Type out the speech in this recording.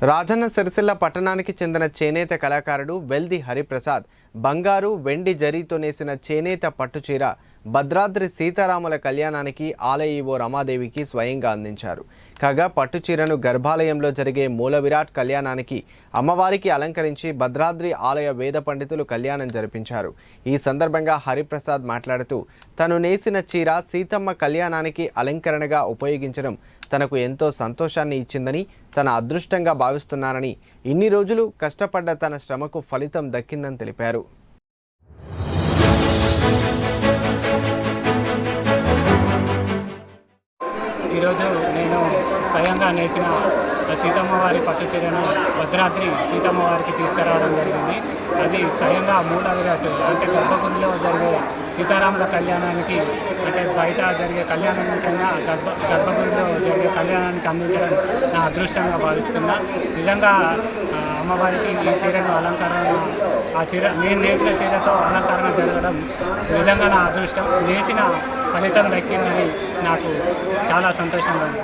రాజన్న సిరిసిల్ల పట్టణానికి చెందిన చేనేత కళాకారుడు వెల్ది హరిప్రసాద్ బంగారు వెండి జరీతో నేసిన చేనేత పట్టుచీర భద్రాద్రి సీతారాముల కళ్యాణానికి ఆలయ ఈవో రమాదేవికి స్వయంగా అందించారు. కాగా పట్టుచీరను గర్భాలయంలో జరిగే మూల విరాట్ కళ్యాణానికి అమ్మవారికి అలంకరించి భద్రాద్రి ఆలయ వేద పండితులు కళ్యాణం జరిపించారు. ఈ సందర్భంగా హరిప్రసాద్ మాట్లాడుతూ తను నేసిన చీర సీతమ్మ కళ్యాణానికి అలంకరణగా ఉపయోగించడం తనకు ఎంతో సంతోషాన్ని ఇచ్చిందని తన అదృష్టంగా భావిస్తున్నానని ఇన్ని రోజులు కష్టపడ్డ తన శ్రమకు ఫలితం దక్కిందని తెలిపారు. ఈరోజు నేను స్వయంగా నేసిన సీతమ్మ వారి పట్టు చీరను భద్రాద్రి సీతమ్మ వారికి తీసుకురావడం జరిగింది. అది స్వయంగా మూల విరాట్ అంటే గర్భగుడిలో జరిగే సీతారాముల కళ్యాణానికి అంటే బయట జరిగే కళ్యాణానికైనా గర్భ గర్భగుడిలో జరిగే కళ్యాణానికి అందించడం నా అదృష్టంగా భావిస్తున్నా. నిజంగా అమ్మవారికి ఈ చీరను అలంకరణ ఆ చీర నేను నేసిన చీరతో అలంకరణ జరగడం నిజంగా నా అదృష్టం. నేసిన ఫలితం దక్కిందని నాకు చాలా సంతోషంగా ఉంది.